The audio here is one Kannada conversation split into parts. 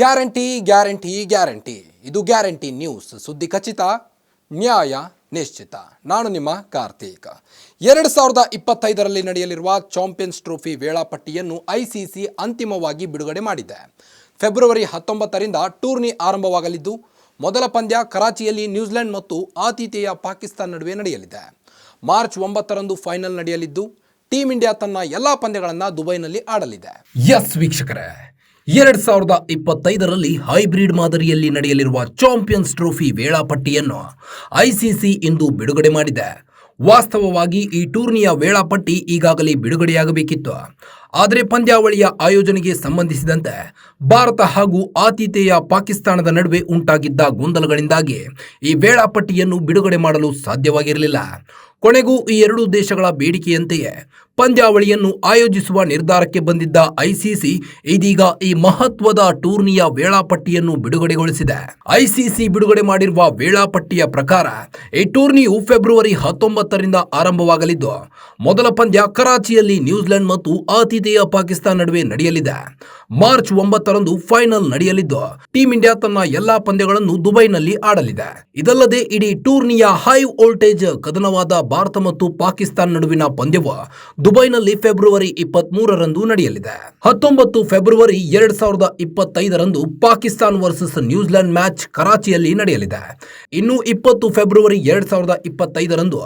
Guarantee guarantee guarantee. ಇದು ಗ್ಯಾರಂಟಿ ನ್ಯೂಸ್. ಸುದ್ದಿ ಖಚಿತ, ನ್ಯಾಯ ನಿಶ್ಚಿತ. ನಾನು ನಿಮ್ಮ ಕಾರ್ತಿಕ. ಎರಡು ಸಾವಿರದ ಇಪ್ಪತ್ತೈದರಲ್ಲಿ ನಡೆಯಲಿರುವ ಚಾಂಪಿಯನ್ಸ್ ಟ್ರೋಫಿ ವೇಳಾಪಟ್ಟಿಯನ್ನು ಐಸಿಸಿ ಅಂತಿಮವಾಗಿ ಬಿಡುಗಡೆ ಮಾಡಿದೆ. ಫೆಬ್ರವರಿ ಹತ್ತೊಂಬತ್ತರಿಂದ ಟೂರ್ನಿ ಆರಂಭವಾಗಲಿದ್ದು, ಮೊದಲ ಪಂದ್ಯ ಕರಾಚಿಯಲ್ಲಿ ನ್ಯೂಜಿಲೆಂಡ್ ಮತ್ತು ಆತಿಥೇಯ ಪಾಕಿಸ್ತಾನ ನಡುವೆ ನಡೆಯಲಿದೆ. ಮಾರ್ಚ್ ಒಂಬತ್ತರಂದು ಫೈನಲ್ ನಡೆಯಲಿದ್ದು, ಟೀಂ ಇಂಡಿಯಾ ತನ್ನ ಎಲ್ಲಾ ಪಂದ್ಯಗಳನ್ನು ದುಬೈನಲ್ಲಿ ಆಡಲಿದೆ. ಎಸ್ ವೀಕ್ಷಕರೇ ಎರಡ್ ಸಾವಿರದ ಇಪ್ಪತ್ತೈದರಲ್ಲಿ ಹೈಬ್ರಿಡ್ ಮಾದರಿಯಲ್ಲಿ ನಡೆಯಲಿರುವ ಚಾಂಪಿಯನ್ಸ್ ಟ್ರೋಫಿ ವೇಳಾಪಟ್ಟಿಯನ್ನು ಐಸಿಸಿ ಇಂದು ಬಿಡುಗಡೆ ಮಾಡಿದೆ. ವಾಸ್ತವವಾಗಿ ಈ ಟೂರ್ನಿಯ ವೇಳಾಪಟ್ಟಿ ಈಗಾಗಲೇ ಬಿಡುಗಡೆಯಾಗಬೇಕಿತ್ತು. ಆದರೆ ಪಂದ್ಯಾವಳಿಯ ಆಯೋಜನೆಗೆ ಸಂಬಂಧಿಸಿದಂತೆ ಭಾರತ ಹಾಗೂ ಆತಿಥೇಯ ಪಾಕಿಸ್ತಾನದ ನಡುವೆ ಉಂಟಾಗಿದ್ದ ಗೊಂದಲಗಳಿಂದಾಗಿ ಈ ವೇಳಾಪಟ್ಟಿಯನ್ನು ಬಿಡುಗಡೆ ಮಾಡಲು ಸಾಧ್ಯವಾಗಿರಲಿಲ್ಲ. ಕೊನೆಗೂ ಈ ಎರಡೂ ದೇಶಗಳ ಬೇಡಿಕೆಯಂತೆಯೇ ಪಂದ್ಯಾವಳಿಯನ್ನು ಆಯೋಜಿಸುವ ನಿರ್ಧಾರಕ್ಕೆ ಬಂದಿದ್ದ ಐಸಿಸಿ ಇದೀಗ ಈ ಮಹತ್ವದ ಟೂರ್ನಿಯ ವೇಳಾಪಟ್ಟಿಯನ್ನು ಬಿಡುಗಡೆಗೊಳಿಸಿದೆ. ಐಸಿಸಿ ಬಿಡುಗಡೆ ಮಾಡಿರುವ ವೇಳಾಪಟ್ಟಿಯ ಪ್ರಕಾರ ಈ ಟೂರ್ನಿಯು ಫೆಬ್ರವರಿ ಹತ್ತೊಂಬತ್ತರಿಂದ ಆರಂಭವಾಗಲಿದ್ದು, ಮೊದಲ ಪಂದ್ಯ ಕರಾಚಿಯಲ್ಲಿ ನ್ಯೂಜಿಲೆಂಡ್ ಮತ್ತು ಆತಿಥೇಯ ಪಾಕಿಸ್ತಾನ ನಡುವೆ ನಡೆಯಲಿದೆ. ಮಾರ್ಚ್ ಒಂಬತ್ತರಂದು ಫೈನಲ್ ನಡೆಯಲಿದ್ದು, ಟೀಂ ಇಂಡಿಯಾ ತನ್ನ ಎಲ್ಲಾ ಪಂದ್ಯಗಳನ್ನು ದುಬೈನಲ್ಲಿ ಆಡಲಿದೆ. ಇದಲ್ಲದೆ ಇಡೀ ಟೂರ್ನಿಯ ಹೈ ವೋಲ್ಟೇಜ್ ಕದನವಾದ ಭಾರತ ಮತ್ತು ಪಾಕಿಸ್ತಾನ ನಡುವಿನ ಪಂದ್ಯವು ದುಬೈನಲ್ಲಿ ಫೆಬ್ರವರಿ ಇಪ್ಪತ್ತ್ ಮೂರರಂದು ನಡೆಯಲಿದೆ. ಹತ್ತೊಂಬತ್ತು ಫೆಬ್ರವರಿ ಎರಡ್ ಸಾವಿರದ ಇಪ್ಪತ್ತೈದರಂದು Pakistan versus New Zealand match ಕರಾಚಿಯಲ್ಲಿ ನಡೆಯಲಿದೆ. ಇನ್ನು ಇಪ್ಪತ್ತು ಫೆಬ್ರವರಿ ಎರಡ್ ಸಾವಿರದ ಇಪ್ಪತ್ತೈದರಂದು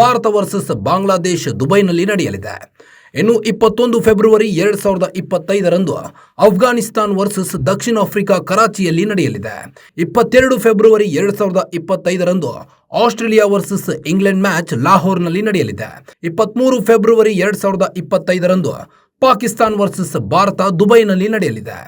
ಭಾರತ ವರ್ಸಸ್ ಬಾಂಗ್ಲಾದೇಶ್ ದುಬೈನಲ್ಲಿ ನಡೆಯಲಿದೆ. ಇನ್ನು ಇಪ್ಪತ್ತೊಂದು ಫೆಬ್ರವರಿ ಎರಡು ಸಾವಿರದ ಇಪ್ಪತ್ತೈದರಂದು ಅಫ್ಘಾನಿಸ್ತಾನ್ ವರ್ಸಸ್ ದಕ್ಷಿಣ ಆಫ್ರಿಕಾ ಕರಾಚಿಯಲ್ಲಿ ನಡೆಯಲಿದೆ. ಇಪ್ಪತ್ತೆರಡು ಫೆಬ್ರವರಿ ಎರಡು ಸಾವಿರದ ಇಪ್ಪತ್ತೈದರಂದು ಆಸ್ಟ್ರೇಲಿಯಾ ವರ್ಸಸ್ ಇಂಗ್ಲೆಂಡ್ ಮ್ಯಾಚ್ ಲಾಹೋರ್ನಲ್ಲಿ ನಡೆಯಲಿದೆ. ಇಪ್ಪತ್ಮೂರು ಫೆಬ್ರವರಿ ಎರಡು ಸಾವಿರದ ಇಪ್ಪತ್ತೈದರಂದು ಪಾಕಿಸ್ತಾನ್ ವರ್ಸಸ್ ಭಾರತ ದುಬೈನಲ್ಲಿ ನಡೆಯಲಿದೆ.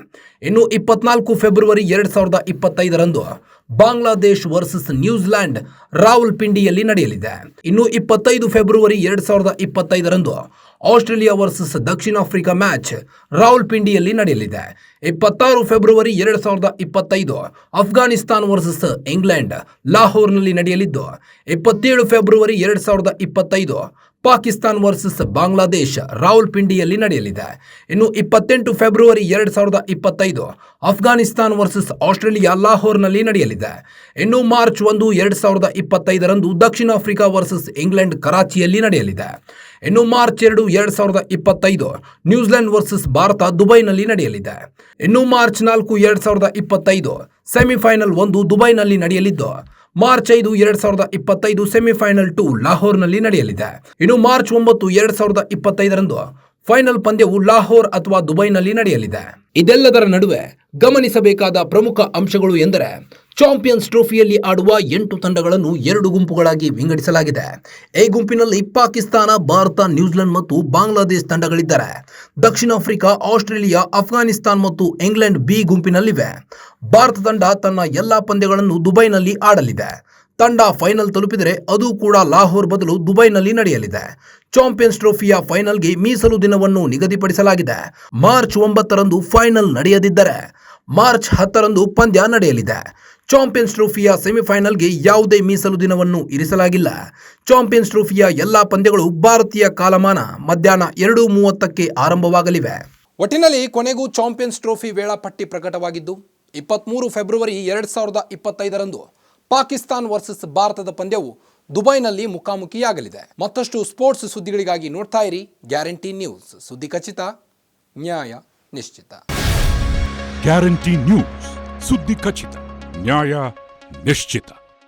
ಇನ್ನು ಇಪ್ಪತ್ನಾಲ್ಕು ಫೆಬ್ರವರಿ ಎರಡು ಸಾವಿರದ ಇಪ್ಪತ್ತೈದರಂದು ಬಾಂಗ್ಲಾದೇಶ್ ವರ್ಸಸ್ ನ್ಯೂಜಿಲೆಂಡ್ ರಾವಲ್ಪಿಂಡಿಯಲ್ಲಿ ನಡೆಯಲಿದೆ. ಇನ್ನು ಇಪ್ಪತ್ತೈದು ಫೆಬ್ರವರಿ ಎರಡು ಸಾವಿರದ ಇಪ್ಪತ್ತೈದರಂದು ಆಸ್ಟ್ರೇಲಿಯಾ ವರ್ಸಸ್ ದಕ್ಷಿಣ ಆಫ್ರಿಕಾ ಮ್ಯಾಚ್ ರಾವಲ್ಪಿಂಡಿಯಲ್ಲಿ ನಡೆಯಲಿದೆ. ಇಪ್ಪತ್ತಾರು ಫೆಬ್ರವರಿ ಎರಡು ಸಾವಿರದ ಇಪ್ಪತ್ತೈದು ಅಫ್ಘಾನಿಸ್ತಾನ್ ವರ್ಸಸ್ ಇಂಗ್ಲೆಂಡ್ ಲಾಹೋರ್ನಲ್ಲಿ ನಡೆಯಲಿದ್ದು, ಇಪ್ಪತ್ತೇಳು ಫೆಬ್ರವರಿ ಎರಡು ಸಾವಿರದ ಇಪ್ಪತ್ತೈದು ಪಾಕಿಸ್ತಾನ್ ವರ್ಸಸ್ ಬಾಂಗ್ಲಾದೇಶ್ ರಾವಲ್ಪಿಂಡಿಯಲ್ಲಿ ನಡೆಯಲಿದೆ. ಇನ್ನು ಇಪ್ಪತ್ತೆಂಟು ಫೆಬ್ರವರಿ ಎರಡ್ ಸಾವಿರದ ಇಪ್ಪತ್ತೈದು ಅಫ್ಘಾನಿಸ್ತಾನ್ ವರ್ಸಸ್ ಆಸ್ಟ್ರೇಲಿಯಾ ಲಾಹೋರ್ನಲ್ಲಿ ನಡೆಯಲಿದೆ. ಇನ್ನು ಮಾರ್ಚ್ ಒಂದು, ಎರಡ್ ಸಾವಿರದ ಇಪ್ಪತ್ತೈದರಂದು ದಕ್ಷಿಣ ಆಫ್ರಿಕಾ ವರ್ಸಸ್ ಇಂಗ್ಲೆಂಡ್ ಕರಾಚಿಯಲ್ಲಿ ನಡೆಯಲಿದೆ. ಇನ್ನು ಮಾರ್ಚ್ ಎರಡು, ಎರಡ್ ಸಾವಿರದ ಇಪ್ಪತ್ತೈದು, ನ್ಯೂಜಿಲೆಂಡ್ ವರ್ಸಸ್ ಭಾರತ ದುಬೈನಲ್ಲಿ ನಡೆಯಲಿದೆ. ಇನ್ನು ಮಾರ್ಚ್ ನಾಲ್ಕು, ಎರಡ್ ಸಾವಿರದ ಇಪ್ಪತ್ತೈದು, ಸೆಮಿಫೈನಲ್ ಒಂದು ದುಬೈನಲ್ಲಿ ನಡೆಯಲಿದ್ದು, ಮಾರ್ಚ್ ಐದು, ಎರಡ್ ಸಾವಿರದ ಇಪ್ಪತ್ತೈದು ಸೆಮಿಫೈನಲ್ ಟು ಲಾಹೋರ್ನಲ್ಲಿ ನಡೆಯಲಿದೆ. ಇನ್ನು ಮಾರ್ಚ್ ಒಂಬತ್ತು, ಎರಡ್ ಸಾವಿರದ ಇಪ್ಪತ್ತೈದರಂದು ಫೈನಲ್ ಪಂದ್ಯವು ಲಾಹೋರ್ ಅಥವಾ ದುಬೈನಲ್ಲಿ ನಡೆಯಲಿದೆ. ಇದೆಲ್ಲದರ ನಡುವೆ ಗಮನಿಸಬೇಕಾದ ಪ್ರಮುಖ ಅಂಶಗಳು ಎಂದರೆ ಚಾಂಪಿಯನ್ಸ್ ಟ್ರೋಫಿಯಲ್ಲಿ ಆಡುವ ಎಂಟು ತಂಡಗಳನ್ನು ಎರಡು ಗುಂಪುಗಳಾಗಿ ವಿಂಗಡಿಸಲಾಗಿದೆ. ಎ ಗುಂಪಿನಲ್ಲಿ ಪಾಕಿಸ್ತಾನ, ಭಾರತ, ನ್ಯೂಜಿಲೆಂಡ್ ಮತ್ತು ಬಾಂಗ್ಲಾದೇಶ್ ತಂಡಗಳಿದ್ದಾರೆ. ದಕ್ಷಿಣ ಆಫ್ರಿಕಾ, ಆಸ್ಟ್ರೇಲಿಯಾ ಅಫ್ಘಾನಿಸ್ತಾನ್ ಮತ್ತು ಇಂಗ್ಲೆಂಡ್ ಬಿ ಗುಂಪಿನಲ್ಲಿವೆ. ಭಾರತ ತಂಡ ತನ್ನ ಎಲ್ಲಾ ಪಂದ್ಯಗಳನ್ನು ದುಬೈನಲ್ಲಿ ಆಡಲಿದೆ. ತಂಡ ಫೈನಲ್ ತಲುಪಿದರೆ ಅದು ಕೂಡ ಲಾಹೋರ್ ಬದಲು ದುಬೈನಲ್ಲಿ ನಡೆಯಲಿದೆ. ಚಾಂಪಿಯನ್ಸ್ ಟ್ರೋಫಿಯ ಫೈನಲ್ಗೆ ಮೀಸಲು ದಿನವನ್ನು ನಿಗದಿಪಡಿಸಲಾಗಿದೆ. ಮಾರ್ಚ್ ಒಂಬತ್ತರಂದು ಫೈನಲ್ ನಡೆಯದಿದ್ದರೆ ಮಾರ್ಚ್ ಹತ್ತರಂದು ಪಂದ್ಯ ನಡೆಯಲಿದೆ. ಚಾಂಪಿಯನ್ಸ್ ಟ್ರೋಫಿಯ ಸೆಮಿಫೈನಲ್ಗೆ ಯಾವುದೇ ಮೀಸಲು ದಿನವನ್ನು ಇರಿಸಲಾಗಿಲ್ಲ. ಚಾಂಪಿಯನ್ಸ್ ಟ್ರೋಫಿಯ ಎಲ್ಲಾ ಪಂದ್ಯಗಳು ಭಾರತೀಯ ಕಾಲಮಾನ ಮಧ್ಯಾಹ್ನ ಎರಡು ಮೂವತ್ತಕ್ಕೆ ಆರಂಭವಾಗಲಿವೆ. ಒಟ್ಟಿನಲ್ಲಿ ಕೊನೆಗೂ ಚಾಂಪಿಯನ್ಸ್ ಟ್ರೋಫಿ ವೇಳಾಪಟ್ಟಿ ಪ್ರಕಟವಾಗಿದ್ದು ಇಪ್ಪತ್ತ್ಮೂರು ಫೆಬ್ರವರಿ ಎರಡು ಸಾವಿರದ ಇಪ್ಪತ್ತೈದರಂದು ಪಾಕಿಸ್ತಾನ್ ವರ್ಸಸ್ ಭಾರತದ ಪಂದ್ಯವು ದುಬೈನಲ್ಲಿ ಮುಖಾಮುಖಿಯಾಗಲಿದೆ. ಮತ್ತಷ್ಟು ಸ್ಪೋರ್ಟ್ಸ್ ಸುದ್ದಿಗಳಿಗಾಗಿ ನೋಡ್ತಾ ಇರಿ ಗ್ಯಾರಂಟಿ ನ್ಯೂಸ್. ಸುದ್ದಿ ಖಚಿತ, ನ್ಯಾಯ ನಿಶ್ಚಿತ. ಗ್ಯಾರಂಟಿ ನ್ಯೂಸ್, ಸುದ್ದಿ ಖಚಿತ, ನ್ಯಾಯ ನಿಶ್ಚಿತ.